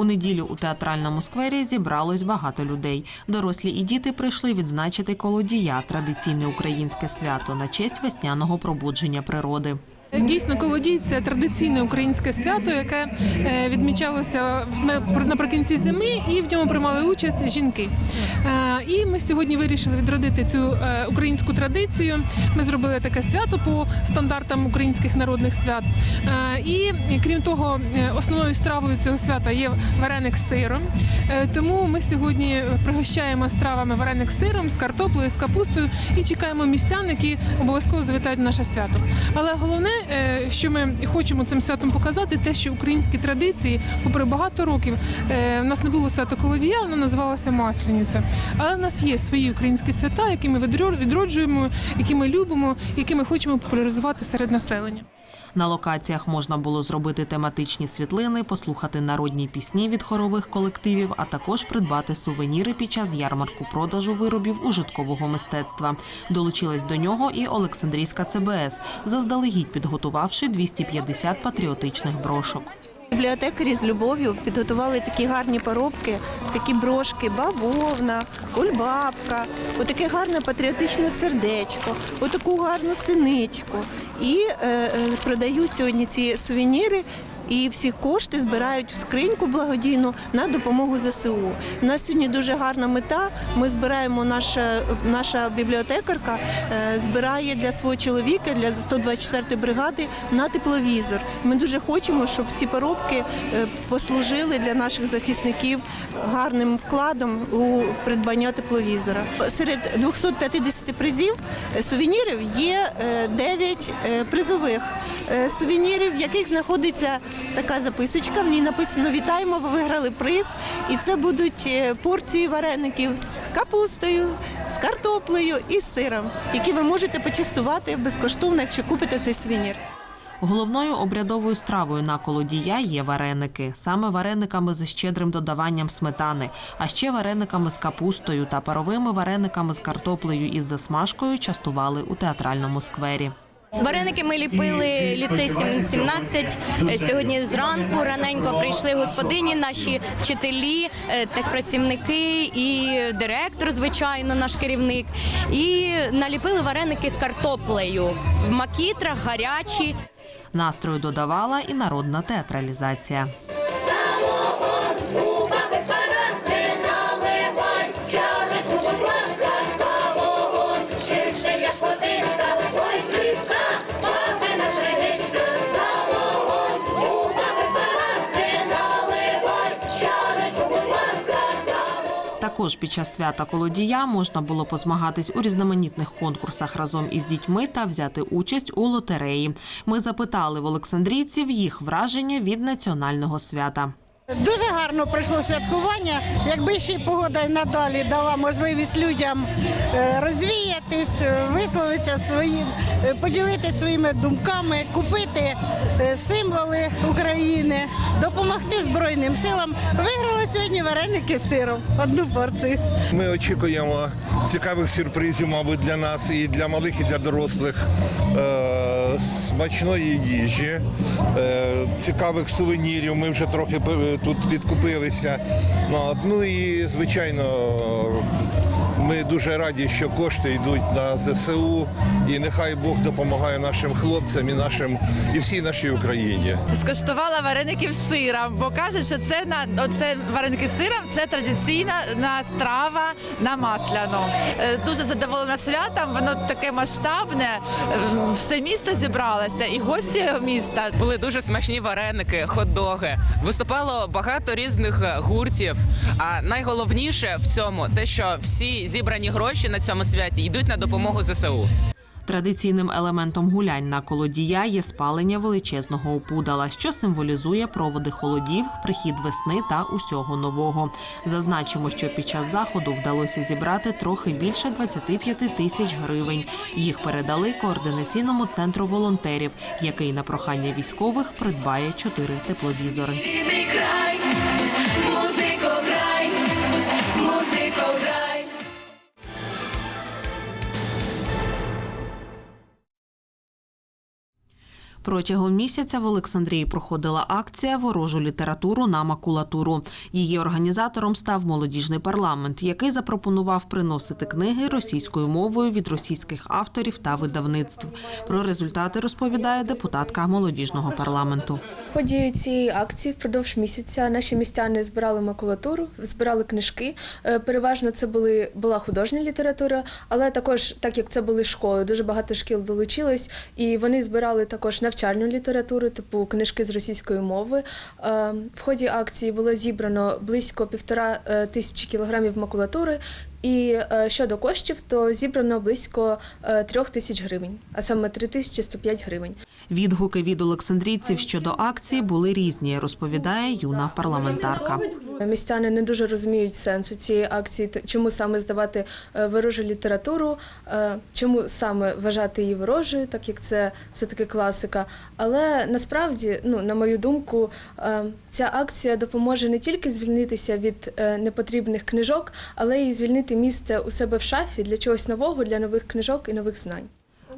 У неділю у театральному сквері зібралось багато людей. Дорослі і діти прийшли відзначити колодія традиційне українське свято на честь весняного пробудження природи. Дійсно, колодій це традиційне українське свято, яке е, відмічалося в- наприкінці зими, і в ньому приймали участь жінки. Е, І ми сьогодні вирішили відродити цю е, українську традицію. Ми зробили таке свято по стандартам українських народних свят. І крім того, основною стравою цього свята є вареник з сиром. Тому ми сьогодні пригощаємо стравами вареник з сиром, з картоплею, з капустою і чекаємо містян, які обов'язково завітають на наше свято. Але головне, що ми хочемо цим святом показати, те, що українські традиції, попри багато років, е, в нас не було свято колодія, воно називалося Масляниця. Але в нас є свої українські свята, які ми відроджуємо, які ми любимо, які ми хочемо популяризувати серед населення. На локаціях можна було зробити тематичні світлини, послухати народні пісні від хорових колективів, а також придбати сувеніри під час ярмарку продажу виробів ужиткового мистецтва. Долучилась до нього і Олександрійська ЦБС, заздалегідь підготувавши 250 патріотичних брошок. Бібліотекарі з любов'ю підготували такі гарні поробки, такі брошки, бавовна, кульбабка, отаке гарне патріотичне сердечко, отаку гарну синичку. І е, е, продають сьогодні ці сувеніри. І всі кошти збирають в скриньку благодійну на допомогу ЗСУ. У нас сьогодні дуже гарна мета. Ми збираємо наша, наша бібліотекарка е, збирає для свого чоловіка, для 124-ї бригади на тепловізор. Ми дуже хочемо, щоб всі поробки е, послужили для наших захисників гарним вкладом у придбання тепловізора. Серед 250 призів е, сувенірів є 9 призових сувенірів, в яких знаходиться така записочка. В ній написано Вітаємо, ви виграли приз. І це будуть е, порції вареників з капустою, з картоплею і з сиром, які ви можете почастувати безкоштовно, якщо купите цей сувенір. Головною обрядовою стравою на колодія є вареники. Саме варениками зі щедрим додаванням сметани, а ще варениками з капустою та паровими варениками з картоплею із засмажкою частували у театральному сквері. Вареники ми ліпили ліцей 17. Е, Сьогодні зранку раненько прийшли господині, наші вчителі, е, техпрацівники і директор, звичайно, наш керівник. І наліпили вареники з картоплею в макітрах, гарячі. Настрою додавала і народна театралізація. Також під час свята колодія можна було позмагатись у різноманітних конкурсах разом із дітьми та взяти участь у лотереї. Ми запитали в олександрійців їх враження від національного свята. Дуже гарно пройшло святкування. Якби ще й погода надалі дала можливість людям е, розвіятись, е, висловитися своїм, е, поділитися своїми думками, купити символи України, допомогти Збройним силам. Виграла сьогодні вареники з сиром, одну порцію. Ми очікуємо цікавих сюрпризів, мабуть, для нас і для малих, і для дорослих. Е, смачної їжі, е, цікавих сувенірів. Ми вже трохи е, тут підкупилися. Ну, Ну і звичайно. Ми дуже раді, що кошти йдуть на ЗСУ, і нехай Бог допомагає нашим хлопцям і нашим і всій нашій Україні. скуштувала вареників з сиром, бо кажуть, що це на оце вареники з сиром це традиційна на страва на масляну. Е, Дуже задоволена святом, воно таке масштабне. е, Все місто зібралося, і гості міста. Були дуже смачні вареники, хот-доги. Виступало багато різних гуртів. А найголовніше в цьому те, що всі зібрані гроші на цьому святі йдуть на допомогу ЗСУ. Традиційним елементом гулянь на колодія є спалення величезного опудала, що символізує проводи холодів, прихід весни та усього нового. Зазначимо, що під час заходу вдалося зібрати трохи більше 25 тисяч гривень. Їх передали координаційному центру волонтерів, який на прохання військових придбає чотири тепловізори. Протягом місяця в Олександрії проходила акція Ворожу літературу на макулатуру. Її організатором став молодіжний парламент, який запропонував приносити книги російською мовою від російських авторів та видавництв. Про результати розповідає депутатка молодіжного парламенту. В ході цієї акції впродовж місяця наші містяни збирали макулатуру, збирали книжки. Е, Переважно це були була художня література, але також, так як це були школи, дуже багато шкіл долучилось, і вони збирали також навчальну літературу, типу книжки з російської мови. Е, В ході акції було зібрано близько півтора е, тисячі кілограмів макулатури. І е, щодо коштів, то зібрано близько е, трьох тисяч гривень, а саме 3105 гривень. Відгуки від олександрійців щодо акції були різні, розповідає юна парламентарка. Містяни не дуже розуміють сенсу цієї акції, чому саме здавати е, ворожу літературу, чому саме вважати її ворожою, так як це все-таки класика. Але насправді, ну на мою думку, ця акція допоможе не тільки звільнитися від непотрібних книжок, але й звільнити місце у себе в шафі для чогось нового, для нових книжок і нових знань.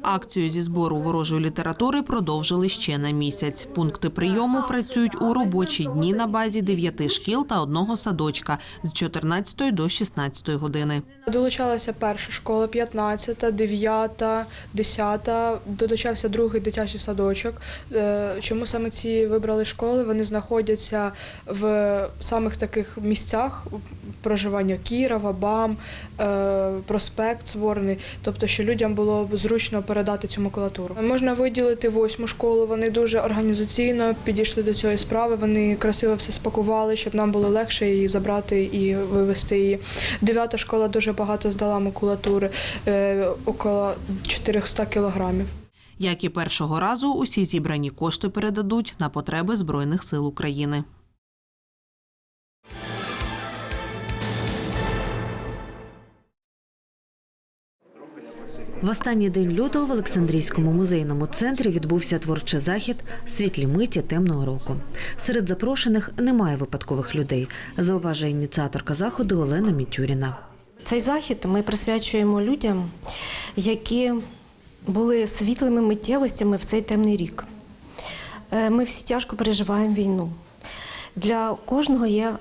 Акцію зі збору ворожої літератури продовжили ще на місяць. Пункти прийому працюють у робочі дні на базі дев'яти шкіл та одного садочка з 14 до 16 години. Долучалася перша школа, 15, 9, 10, долучався другий дитячий садочок. Е, Чому саме ці вибрали школи? Вони знаходяться в самих таких місцях проживання Кірова, БАМ, проспект Сворний, тобто, що людям було б зручно передати цю макулатуру. Можна виділити восьму школу. Вони дуже організаційно підійшли до цієї справи. Вони красиво все спакували, щоб нам було легше її забрати і вивезти її. Дев'ята школа дуже багато здала макулатури, е, около 400 кілограмів. Як і першого разу, усі зібрані кошти передадуть на потреби Збройних сил України. В останній день лютого в Олександрійському музейному центрі відбувся творчий захід Світлі миті темного року. Серед запрошених немає випадкових людей, зауважує ініціаторка заходу Олена Мітюріна. Цей захід ми присвячуємо людям, які були світлими миттєвостями в цей темний рік. Е, Ми всі тяжко переживаємо війну. Для кожного є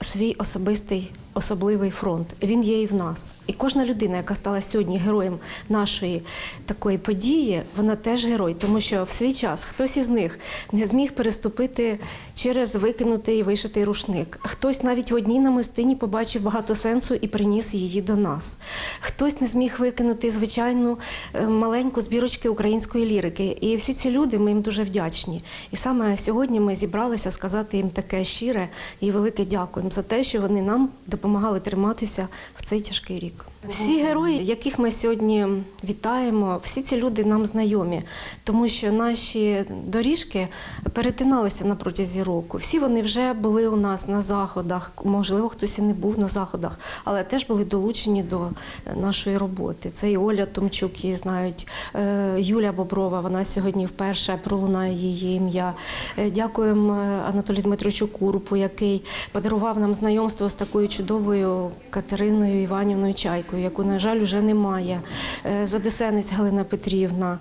свій особистий особливий фронт. Він є і в нас. І кожна людина, яка стала сьогодні героєм нашої такої події, вона теж герой, тому що в свій час хтось із них не зміг переступити через викинутий і вишитий рушник. Хтось навіть в одній намистині побачив багато сенсу і приніс її до нас. Хтось не зміг викинути звичайну е, маленьку збірочки української лірики. І всі ці люди ми їм дуже вдячні. І саме сьогодні ми зібралися сказати їм таке щире і велике дякую за те, що вони нам допомагали триматися в цей тяжкий рік. Всі герої, яких ми сьогодні вітаємо, всі ці люди нам знайомі, тому що наші доріжки перетиналися на протязі року. Всі вони вже були у нас на заходах. Можливо, хтось і не був на заходах, але теж були долучені до нашої роботи. Це і Оля Томчук, її знають, е, Юля Боброва. Вона сьогодні вперше пролунає її ім'я. Е, Дякуємо е, Анатолію Дмитровичу Курупу, який подарував нам знайомство з такою чудовою Катериною Іванівною Чайкою, яку, на жаль, вже немає. Е, Задесенець Галина Петрівна.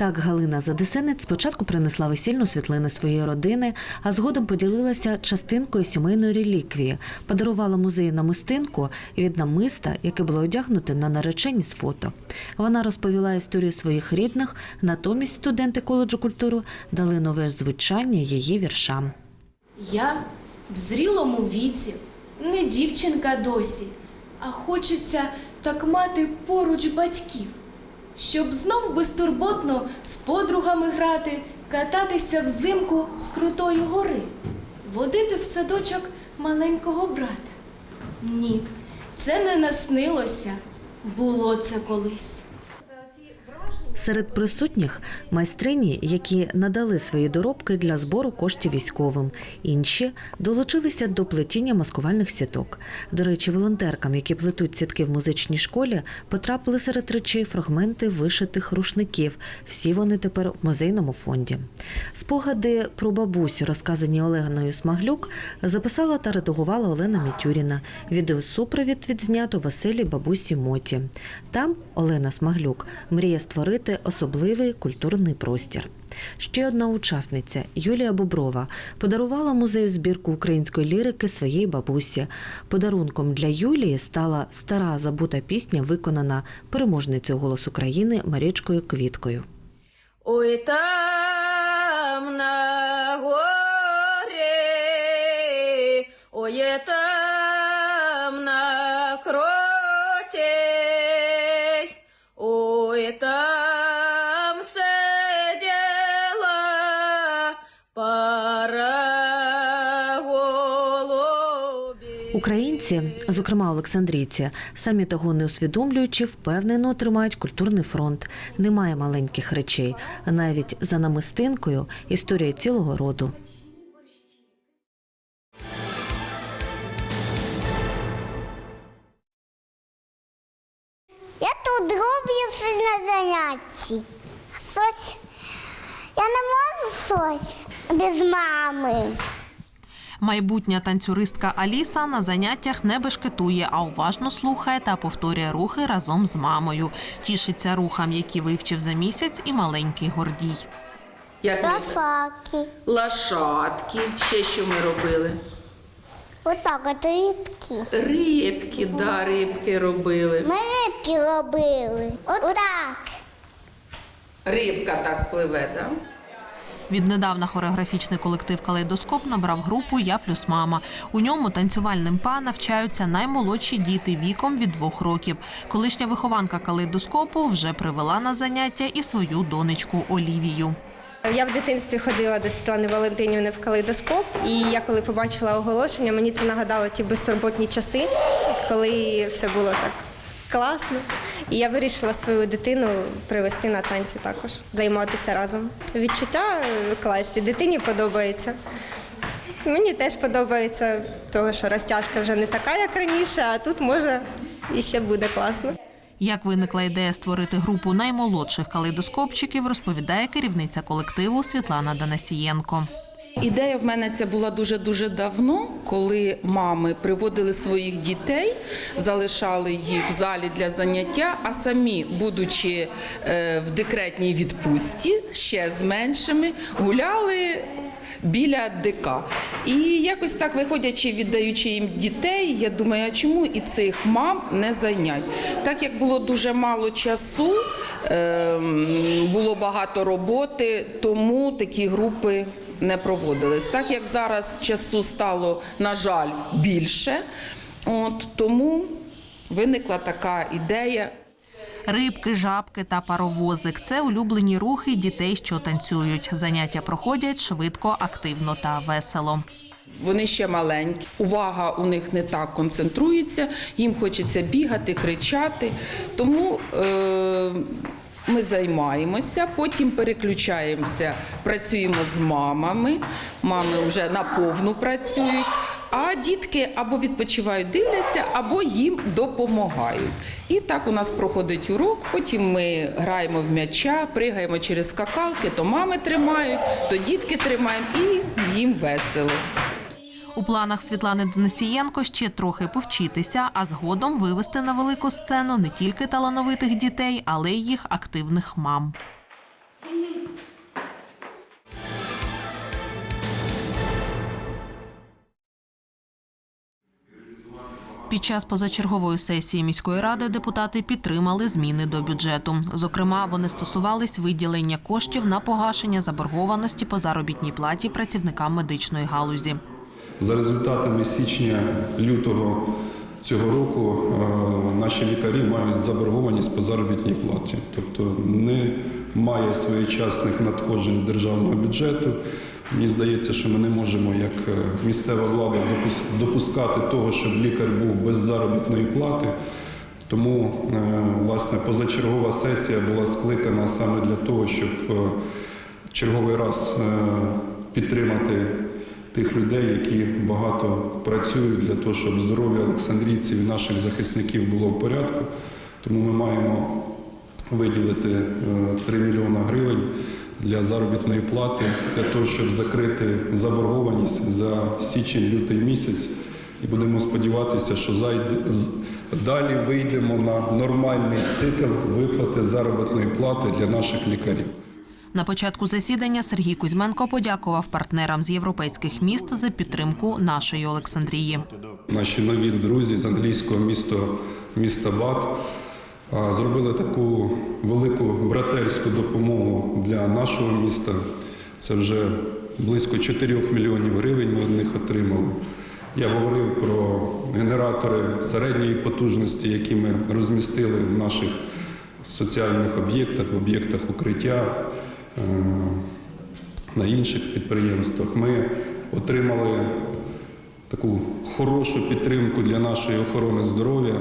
Так Галина Задесенець спочатку принесла весільну світлини своєї родини, а згодом поділилася частинкою сімейної реліквії, подарувала музею намистинку від намиста, яке було одягнуте на наречені з фото. Вона розповіла історію своїх рідних, натомість студенти коледжу культуру дали нове звучання її віршам. Я в зрілому віці, не дівчинка досі, а хочеться так мати поруч батьків, щоб знов безтурботно з подругами грати, кататися взимку з крутої гори, водити в садочок маленького брата. Ні, це не наснилося, було це колись. Серед присутніх майстрині, які надали свої доробки для збору коштів військовим. Інші долучилися до плетіння маскувальних сіток. До речі, волонтеркам, які плетуть сітки в музичній школі, потрапили серед речей фрагменти вишитих рушників. Всі вони тепер в музейному фонді. Спогади про бабусю, розказані Олегною Смаглюк, записала та редагувала Олена Мітюріна. Відеосупровід відзнято в бабусі Моті. Там Олена Смаглюк мріє створити особливий культурний простір. Ще одна учасниця Юлія Боброва подарувала музею збірку української лірики своїй бабусі. Подарунком для Юлії стала стара забута пісня, виконана переможницею «Голос України» Марічкою Квіткою. Ой, там на горі, ой, там Українці, зокрема Олександрійці, самі того не усвідомлюючи, впевнено тримають культурний фронт. Немає маленьких речей. Навіть за намистинкою історія цілого роду. Я тут роблю щось на занятті. Щось. Я не можу щось без мами. Майбутня танцюристка Аліса на заняттях не бешкетує, а уважно слухає та повторює рухи разом з мамою. Тішиться рухам, які вивчив за місяць, і маленький Гордій. Як ми... Лошаки. Лошадки. Ще що ми робили? Отак от рибки. Рибки, да, рибки робили. Ми рибки робили. Отак. Рибка так пливе, так? Да? Віднедавна хореографічний колектив Калейдоскоп набрав групу Я плюс мама. У ньому танцювальним па навчаються наймолодші діти віком від двох років. Колишня вихованка калейдоскопу вже привела на заняття і свою донечку Олівію. Я в дитинстві ходила до Світлани Валентинівни в калейдоскоп, і я коли побачила оголошення, мені це нагадало ті безтурботні часи, коли все було так класно. І я вирішила свою дитину привести на танці також, займатися разом. Відчуття класні, дитині подобається. Мені теж подобається, того що розтяжка вже не така, як раніше, а тут може і ще буде класно. Як виникла ідея створити групу наймолодших калейдоскопчиків, розповідає керівниця колективу Світлана Данасієнко. Ідея в мене ця була дуже дуже давно, коли мами приводили своїх дітей, залишали їх в залі для заняття, а самі, будучи е, в декретній відпустці, ще з меншими, гуляли. Біля ДК. І якось так, виходячи, віддаючи їм дітей, я думаю, а чому і цих мам не зайнять? Так як було дуже мало часу, ем, було багато роботи, тому такі групи не проводились. Так як зараз часу стало, на жаль, більше, от, тому виникла така ідея. Рибки, жабки та паровозик це улюблені рухи дітей, що танцюють. Заняття проходять швидко, активно та весело. Вони ще маленькі, увага у них не так концентрується, їм хочеться бігати, кричати. Тому е, ми займаємося, потім переключаємося, працюємо з мамами. Мами вже наповну працюють. А дітки або відпочивають, дивляться, або їм допомагають. І так у нас проходить урок. Потім ми граємо в м'яча, пригаємо через скакалки, то мами тримають, то дітки тримаємо, і їм весело. У планах Світлани Денисієнко ще трохи повчитися, а згодом вивести на велику сцену не тільки талановитих дітей, але й їх активних мам. Під час позачергової сесії міської ради депутати підтримали зміни до бюджету. Зокрема, вони стосувались виділення коштів на погашення заборгованості по заробітній платі працівникам медичної галузі. За результатами січня-лютого цього року е, наші лікарі мають заборгованість по заробітній платі, тобто немає своєчасних надходжень з державного бюджету. Мені здається, що ми не можемо як е, місцева влада допускати того, щоб лікар був без заробітної плати. Тому е, власне позачергова сесія була скликана саме для того, щоб черговий раз підтримати тих людей, які багато працюють для того, щоб здоров'я олександрійців і наших захисників було в порядку. Тому ми маємо виділити е, 3 мільйони гривень для заробітної плати, для того, щоб закрити заборгованість за січень-лютий місяць. І будемо сподіватися, що далі вийдемо на нормальний цикл виплати заробітної плати для наших лікарів. На початку засідання Сергій Кузьменко подякував партнерам з європейських міст за підтримку нашої Олександрії. Наші нові друзі з англійського міста, міста Бат зробили таку велику братерську допомогу для нашого міста. Це вже близько 4 мільйонів гривень ми від них отримали. Я говорив про генератори середньої потужності, які ми розмістили в наших соціальних об'єктах, в об'єктах укриття, на інших підприємствах. Ми отримали таку хорошу підтримку для нашої охорони здоров'я.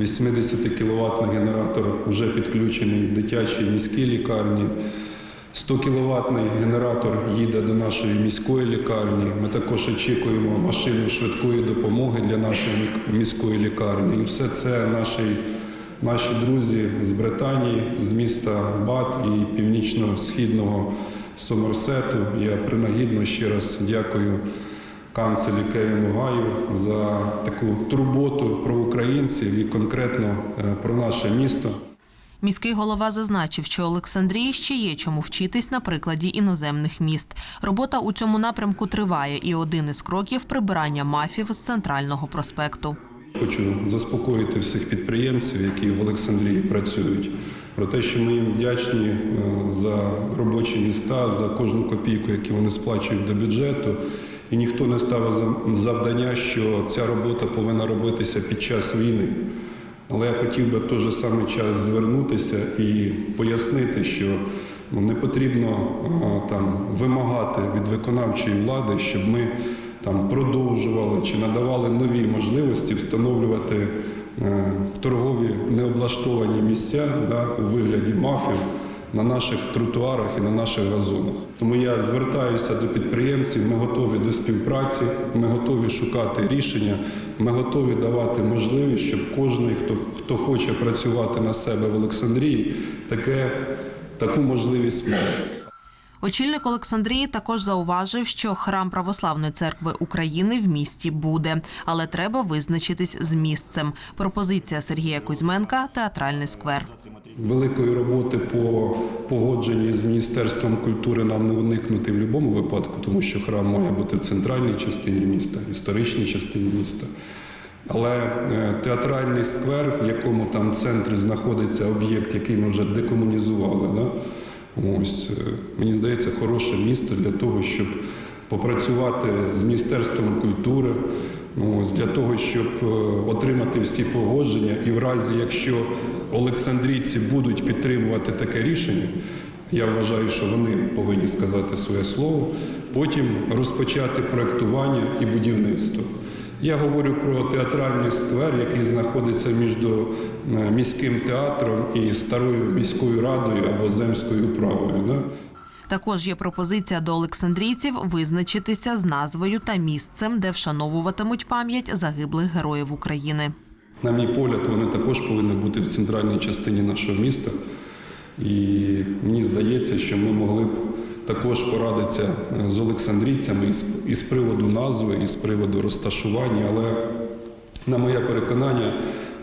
80 кВт генератор вже підключений в дитячій міській лікарні. 100 кВт генератор їде до нашої міської лікарні. Ми також очікуємо машину швидкої допомоги для нашої міської лікарні. І все це наші, наші друзі з Британії, з міста Бат і північно-східного Сомерсету. Я принагідно ще раз дякую канцлері Кевіну Гаю за таку турботу про українців і конкретно е, про наше місто. Міський голова зазначив, що Олександрії ще є чому вчитись на прикладі іноземних міст. Робота у цьому напрямку триває, і один із кроків прибирання мафів з центрального проспекту. Хочу заспокоїти всіх підприємців, які в Олександрії працюють, про те, що ми їм вдячні е, за робочі міста, за кожну копійку, яку вони сплачують до бюджету. І ніхто не ставить за- завдання, що ця робота повинна робитися під час війни. Але я хотів би в той же самий час звернутися і пояснити, що ну, не потрібно там вимагати від виконавчої влади, щоб ми там продовжували чи надавали нові можливості встановлювати е, торгові необлаштовані місця да, у вигляді мафів на наших тротуарах і на наших газонах. Тому я звертаюся до підприємців. Ми готові до співпраці, ми готові шукати рішення, ми готові давати можливість, щоб кожен, хто, хто хоче працювати на себе в Олександрії, таке, таку можливість має. Очільник Олександрії також зауважив, що храм Православної церкви України в місті буде, але треба визначитись з місцем. Пропозиція Сергія Кузьменка театральний сквер. Великої роботи по погодженні з Міністерством культури нам не уникнути в будь-якому випадку, тому що храм має бути в центральній частині міста, історичній частині міста. Але е, театральний сквер, в якому там центрі знаходиться об'єкт, який ми вже декомунізували, да? Ось, е, мені здається, хороше місто для того, щоб попрацювати з Міністерством культури, ось, для того, щоб е, отримати всі погодження. І в разі, якщо олександрійці будуть підтримувати таке рішення, я вважаю, що вони повинні сказати своє слово, потім розпочати проектування і будівництво. Я говорю про театральний сквер, який знаходиться між е, міським театром і старою міською радою або земською управою. Да? Також є пропозиція до олександрійців визначитися з назвою та місцем, де вшановуватимуть пам'ять загиблих героїв України. На мій погляд, вони також повинні бути в центральній частині нашого міста. І мені здається, що ми могли б також порадитися е, з олександрійцями із, із приводу назви, і з приводу розташування. Але, на моє переконання,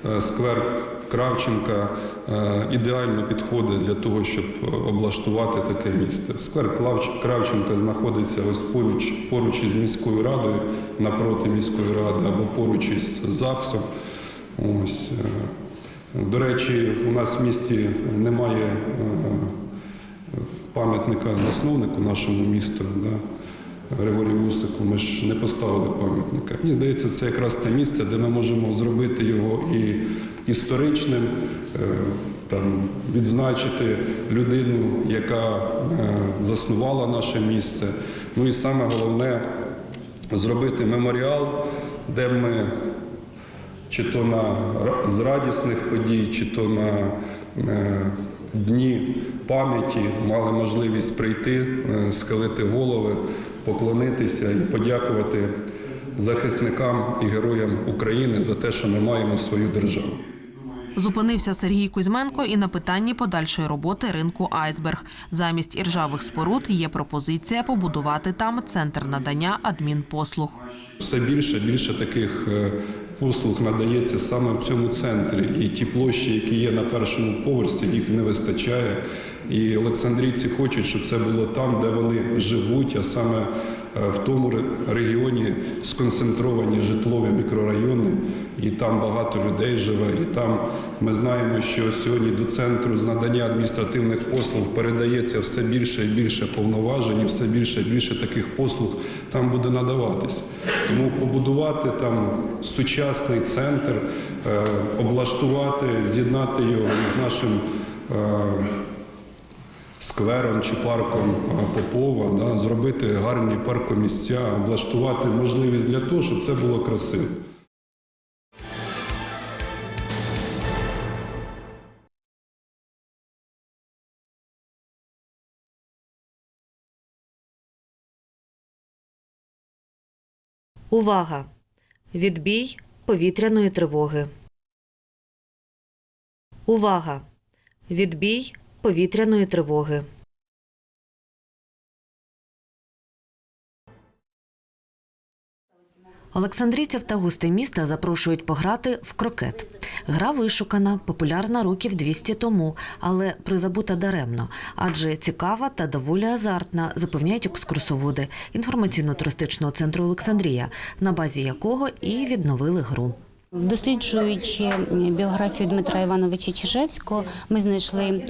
е, сквер Кравченка е, ідеально підходить для того, щоб облаштувати таке місто. Сквер Кравченка знаходиться ось поруч, поруч із міською радою, напроти міської ради або поруч із ЗАГСом. Ось. До речі, у нас в місті немає пам'ятника засновнику нашому місту, да, Григорію Усику. Ми ж не поставили пам'ятника. Мені здається, це якраз те місце, де ми можемо зробити його і історичним, е, там, відзначити людину, яка е, заснувала наше місце. Ну і саме головне зробити меморіал, де ми чи то на з радісних подій, чи то на е, дні пам'яті мали можливість прийти, е, схилити голови, поклонитися і подякувати захисникам і героям України за те, що ми маємо свою державу. Зупинився Сергій Кузьменко і на питанні подальшої роботи ринку Айсберг. Замість іржавих споруд є пропозиція побудувати там центр надання адмінпослуг. Все більше більше таких е, послуг надається саме в цьому центрі. І ті площі, які є на першому поверсі, їх не вистачає. І Олександрійці хочуть, щоб це було там, де вони живуть, а саме в тому регіоні сконцентровані житлові мікрорайони, і там багато людей живе. І там ми знаємо, що сьогодні до центру з надання адміністративних послуг передається все більше і більше повноважень, і все більше і більше таких послуг там буде надаватись. Тому побудувати там сучасний центр, е, облаштувати, з'єднати його із нашим. Сквером чи парком Попова, да, зробити гарні паркомісця, облаштувати можливість для того, щоб це було красиво. Увага! Відбій повітряної тривоги. Увага! Відбій повітряної тривоги. Олександрійців та гостей міста запрошують пограти в крокет. Гра вишукана, популярна років 200 тому, але призабута даремно, адже цікава та доволі азартна, запевняють екскурсоводи інформаційно-туристичного центру Олександрія, на базі якого і відновили гру. Досліджуючи біографію Дмитра Івановича Чижевського, ми знайшли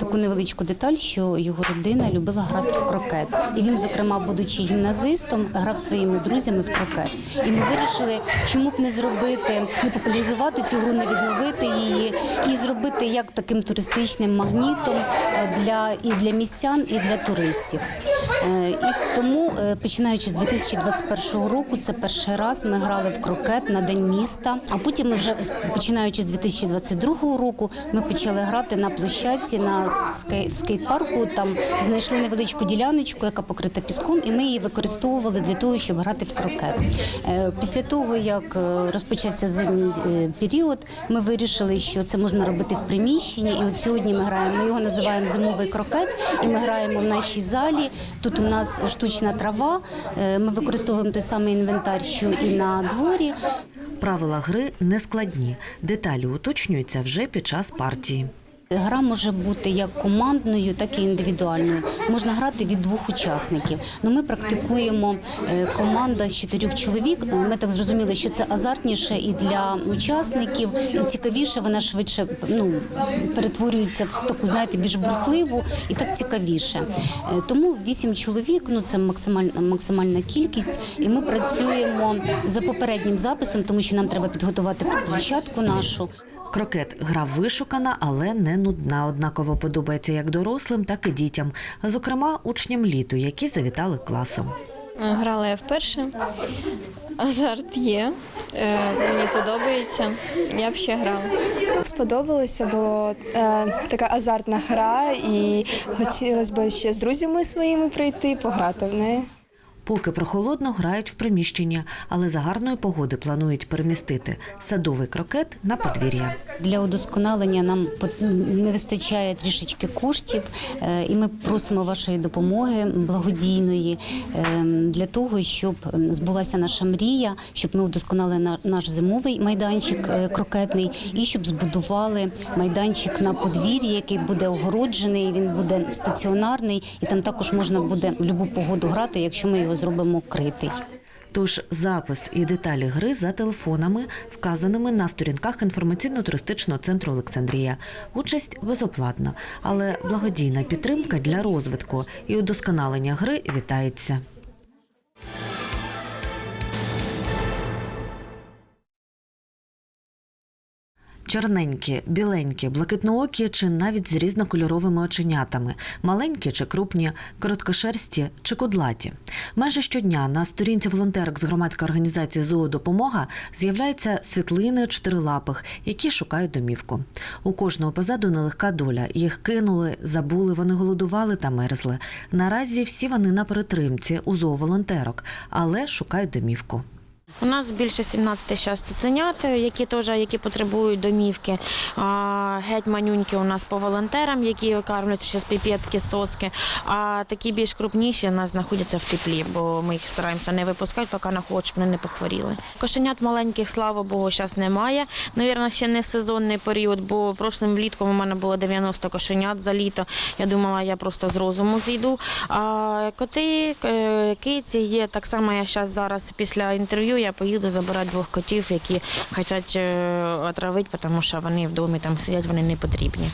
таку невеличку деталь, що його родина любила грати в крокет. І він, зокрема, будучи гімназистом, грав своїми друзями в крокет. І ми вирішили, чому б не зробити, не популяризувати цю гру, не відновити її і зробити як таким туристичним магнітом для і для містян, і для туристів. Е, І тому, е, починаючи з 2021 року, це перший раз ми грали в крокет на день міста. А потім ми вже починаючи з 2022 року, ми почали грати на площадці на в скейт-парку. Там знайшли невеличку діляночку, яка покрита піском, і ми її використовували для того, щоб грати в крокет. Е, Після того, як розпочався зимній період, ми вирішили, що це можна робити в приміщенні. І от сьогодні ми граємо. Ми його називаємо зимовий крокет, і ми граємо в нашій залі. Тут у нас штучна трава. е, Ми використовуємо той самий інвентар, що і на дворі. Правила гри нескладні. Деталі уточнюються вже під час партії. Гра може бути як командною, так і індивідуальною. Можна грати від двох учасників. Ну ми практикуємо е, команда з чотирьох чоловік. Ми так зрозуміли, що це азартніше і для учасників, і цікавіше. Вона швидше ну перетворюється в таку, знаєте, більш бурхливу і так цікавіше. Е, Тому вісім чоловік ну це максимальна максимальна кількість, і ми працюємо за попереднім записом, тому що нам треба підготувати площадку нашу. Крокет гра вишукана, але не нудна. Однаково подобається як дорослим, так і дітям, зокрема учням літу, які завітали класом. Грала я вперше. Азарт є. Е, мені подобається. Я б ще грала. Сподобалося, бо е, така азартна гра, і хотілося б ще з друзями своїми прийти, пограти в неї. Поки прохолодно грають в приміщення, але за гарної погоди планують перемістити садовий крокет на подвір'я. Для удосконалення нам не вистачає трішечки коштів, е, і ми просимо вашої допомоги благодійної е, для того, щоб збулася наша мрія, щоб ми удосконалили на- наш зимовий майданчик е, крокетний і щоб збудували майданчик на подвір'ї, який буде огороджений. Він буде стаціонарний, і там також можна буде в будь-яку погоду грати, якщо ми його зробимо критий. Тож запис і деталі гри за телефонами, вказаними на сторінках інформаційно-туристичного центру Олександрія. Участь безоплатна, але благодійна підтримка для розвитку і удосконалення гри вітається. Чорненькі, біленькі, блакитноокі чи навіть з різнокольоровими оченятами, маленькі чи крупні, короткошерсті чи кудлаті. Майже щодня на сторінці волонтерок з громадської організації «Зоодопомога» з'являються світлини чотирилапих, які шукають домівку. У кожного позаду нелегка доля. Їх кинули, забули, вони голодували та мерзли. Наразі всі вони на перетримці у зооволонтерок, але шукають домівку. У нас більше 17 зараз цуценят, які теж які потребують домівки. Геть манюньки у нас по волонтерам, які кормляться ще з піпетки, соски. А такі більш крупніші у нас знаходяться в теплі, бо ми їх стараємося не випускати, поки хочуть, щоб вони не похворіли. Кошенят маленьких, слава Богу, зараз немає. Навірно, ще не сезонний період, бо прошлим влітком у мене було 90 кошенят за літо. Я думала, я просто з розуму зійду. А коти, е, киці є так само. Я зараз після інтерв'ю я поїду забирати двох котів, які хочуть е, отравити, тому що вони в домі там сидять, вони не потрібні.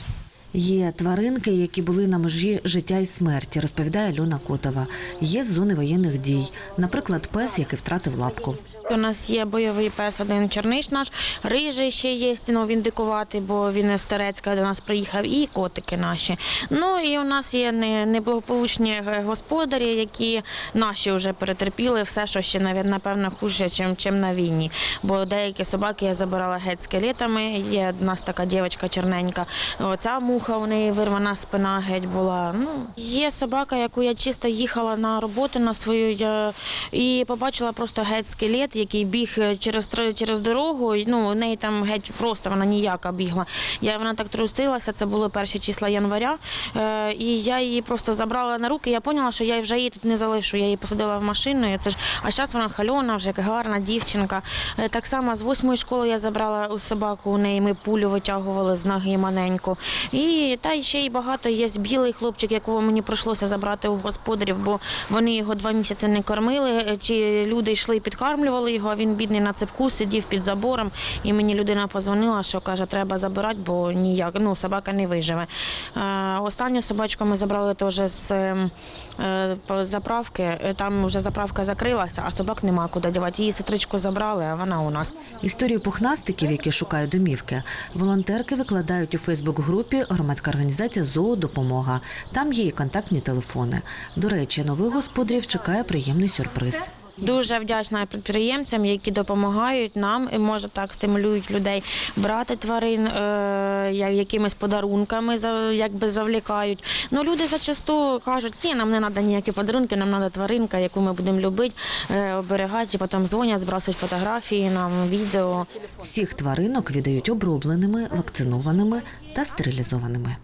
Є тваринки, які були на межі життя і смерті, розповідає Альона Котова. Є з зони воєнних дій, наприклад, пес, який втратив лапку. У нас є бойовий пес, один черниш наш, рижий ще є, ну, він дикуватий, бо він з Терецька до нас приїхав, і котики наші. Ну і у нас є неблагополучні господарі, які наші вже перетерпіли все, що ще, напевно, хуже, чим на війні. Бо деякі собаки я забирала геть скелетами. Є у нас така дівчинка чорненька. Оця муха у неї вирвана спина геть була. Ну, є собака, яку я чисто їхала на роботу на свою я, і побачила просто геть скелет, який біг е, через через дорогу. Ну, у неї там геть просто вона ніяка бігла. Я вона так трусилася. Це було перші числа января. Е, і я її просто забрала на руки. Я поняла, що я вже її тут не залишу. Я її посадила в машину. І це ж а зараз вона хальона, вже гарна дівчинка. Е, так само з восьмої школи я забрала у собаку. У неї ми пулю витягували з ноги маленьку. І та ще й багато є білий хлопчик, якого мені прийшлося забрати у господарів, бо вони його два місяці не кормили. Е, Чи люди йшли і підкармлювали його, а він бідний на цепку сидів під забором. І мені людина позвонила, що каже, треба забирати, бо ніяк ну, собака не виживе. Е, Останню собачку ми забрали теж з е, заправки. Там вже заправка закрилася, а собак нема куди дівати. Її сестричку забрали, а вона у нас. Історію пухнастиків, які шукають домівки, волонтерки викладають у Фейсбук-групі громадська організація Зоодопомога. Там є і контактні телефони. До речі, нових господарів чекає приємний сюрприз. Дуже вдячна підприємцям, які допомагають нам і може так стимулюють людей брати тварин е, якимись подарунками, якби завлікають. Ну люди зачасту кажуть, ні, нам не треба ніякі подарунки, нам треба тваринка, яку ми будемо любити, е, оберігати. І потім дзвонять, збрасують фотографії нам, відео. Всіх тваринок віддають обробленими, вакцинованими та стерилізованими.